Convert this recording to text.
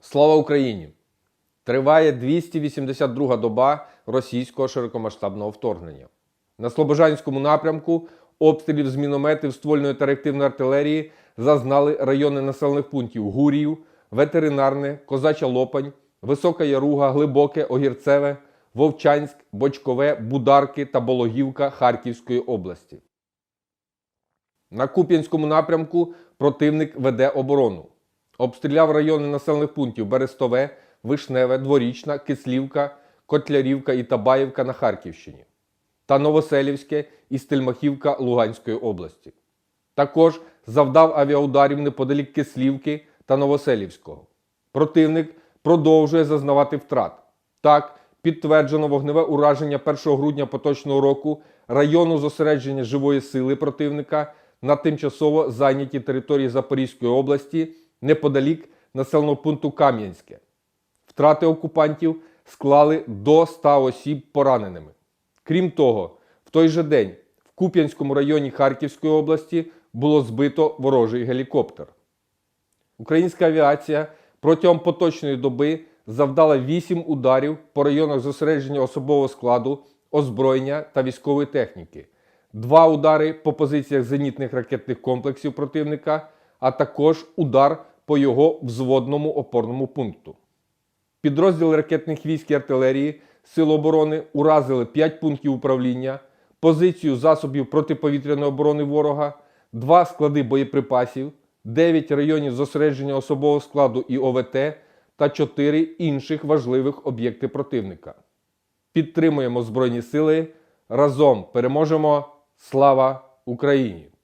Слава Україні! Триває 282 доба російського широкомасштабного вторгнення. На Слобожанському напрямку обстрілів з мінометів ствольної та реактивної артилерії зазнали райони населених пунктів Гурів, Ветеринарне, Козача Лопань, Висока Яруга, Глибоке, Огірцеве, Вовчанськ, Бочкове, Бударки та Бологівка Харківської області. На Куп'янському напрямку противник веде оборону. Обстріляв райони населених пунктів Берестове, Вишневе, Дворічна, Кислівка, Котлярівка і Табаївка на Харківщині та Новоселівське і Стельмахівка Луганської області. Також завдав авіаударів неподалік Кислівки та Новоселівського. Противник продовжує зазнавати втрат. Так, підтверджено вогневе ураження 1 грудня поточного року району зосередження живої сили противника на тимчасово зайнятій території Запорізької області неподалік населеного пункту Кам'янське. Втрати окупантів склали до 100 осіб пораненими. Крім того, в той же день в Куп'янському районі Харківської області було збито ворожий гелікоптер. Українська авіація протягом поточної доби завдала 8 ударів по районах зосередження особового складу, озброєння та військової техніки, два удари по позиціях зенітних ракетних комплексів противника, а також удар по його взводному опорному пункту. Підрозділи ракетних військ і артилерії Сил оборони уразили 5 пунктів управління, позицію засобів протиповітряної оборони ворога, 2 склади боєприпасів, 9 районів зосередження особового складу і ОВТ та 4 інших важливих об'єкти противника. Підтримуємо Збройні Сили. Разом переможемо! Слава Україні!